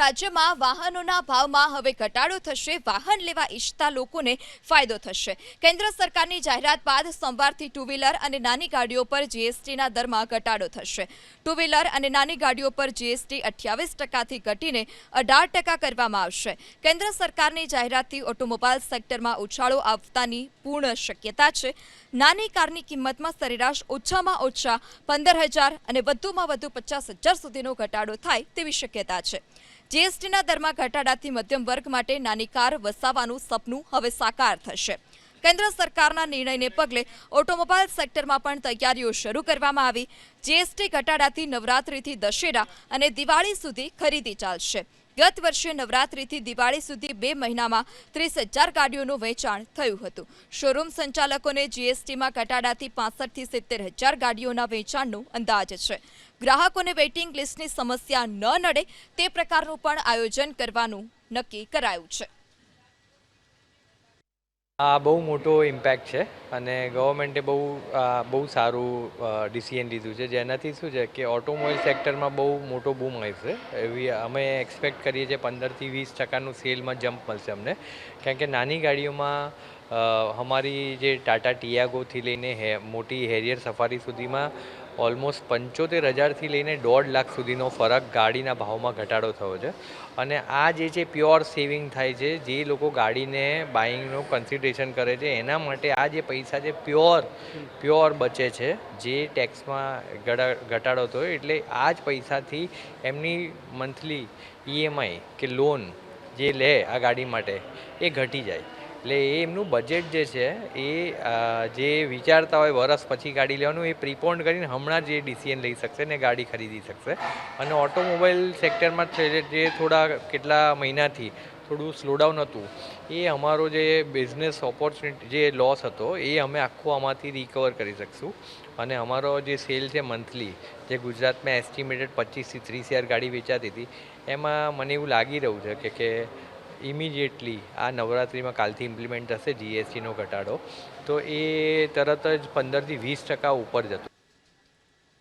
રાજ્યમાં વાહનોના ભાવમાં હવે ઘટાડો થશે. વાહન લેવા ઈચ્છતા લોકોને ફાયદો થશે. કેન્દ્ર સરકારની જાહેરાત બાદ સોમવારથી ટુ વ્હીલર અને નાની ગાડીઓ પર જીએસટીના દરમાં ઘટાડો થશે. ટુ વ્હીલર અને નાની ગાડીઓ પર જીએસટી અઠ્યાવીસ ટકાથી ઘટીને અઢાર ટકા કરવામાં આવશે. કેન્દ્ર સરકારની જાહેરાતથી ઓટોમોબાઈલ સેક્ટરમાં ઉછાળો આવતાની પૂર્ણ શક્યતા છે. નાની કારની કિંમતમાં સરેરાશ ઓછામાં ઓછા પંદર હજાર અને વધુમાં વધુ પચાસ હજાર સુધીનો ઘટાડો થાય તેવી શક્યતા છે. જીએસટીના દરમાં ઘટાડાથી મધ્યમ વર્ગ માટે નાની કાર વસાવવાનું સપનું હવે સાકાર થશે. કેન્દ્ર સરકારના નિર્ણયને પગલે ઓટોમોબાઈલ સેક્ટરમાં પણ તૈયારીઓ શરૂ કરવામાં આવી. જીએસટી ઘટાડાથી નવરાત્રિથી દશેરા અને દિવાળી સુધી ખરીદી ચાલશે. ગત વર્ષે નવરાત્રિથી દિવાળી સુધી બે મહિનામાં ત્રીસ હજાર ગાડીઓનું વેચાણ થયું હતું. શોરૂમ સંચાલકોને જીએસટીમાં ઘટાડાથી પાસઠથી સિત્તેર હજાર ગાડીઓના વેચાણનો અંદાજ છે. ગ્રાહકોને વેઇટિંગ લિસ્ટની સમસ્યા ન નડે તે પ્રકારનું પણ આયોજન કરવાનું નક્કી કરાયું છે. આ બહુ મોટો ઇમ્પેક્ટ છે અને ગવર્મેન્ટે બહુ બહુ સારું ડિસિઝન લીધું છે. જેનાથી શું છે કે ઓટોમોબાઈલ સેક્ટરમાં બહુ મોટો બૂમ આવશે. એવી અમે એક્સપેક્ટ કરીએ છીએ પંદરથી વીસ ટકાનું સેલમાં જમ્પ મળશે અમને. કારણ કે નાની ગાડીઓમાં અમારી જે ટાટા ટિયાગોથી લઈને હે, મોટી હેરિયર સફારી સુધીમાં ઓલમોસ્ટ પંચોતેર હજારથી લઈને દોઢ લાખ સુધીનો ફરક ગાડીના ભાવમાં ઘટાડો થયો છે. અને આ જે છે પ્યોર સેવિંગ થાય છે, જે લોકો ગાડીને બાઇંગનું કન્સિડરેશન કરે છે, એના માટે આ જે પૈસા છે પ્યોર પ્યોર બચે છે. જે ટેક્સમાં ઘટા- ઘટાડો થયો એટલે આ જ પૈસાથી એમની મંથલી ઈએમઆઈ કે લોન જે લે આ ગાડી માટે એ ઘટી જાય. એટલે એ એમનું બજેટ જે છે, એ જે વિચારતા હોય વરસ પછી ગાડી લેવાનું, એ પ્રિપોન્ડ કરીને હમણાં જ એ ડિસિઝન લઈ શકશે ને ગાડી ખરીદી શકશે. અને ઓટોમોબાઈલ સેક્ટરમાં જે થોડા કેટલા મહિનાથી થોડું સ્લોડાઉન હતું, એ અમારો જે બિઝનેસ ઓપોર્ચ્યુનિટી જે લોસ હતો, એ અમે આખો આમાંથી રિકવર કરી શકશું. અને અમારો જે સેલ છે મંથલી જે ગુજરાતમાં એસ્ટિમેટેડ પચીસથી ત્રીસ હજાર ગાડી વેચાતી હતી, એમાં મને એવું લાગી રહ્યું છે કે કે ઇમિડિયેટલી આ નવરાત્રિમાં કાલથી ઇમ્પ્લિમેન્ટ થશે જીએસટીનો ઘટાડો. તો એ તરત જ પંદરથી વીસ ટકા ઉપર જતો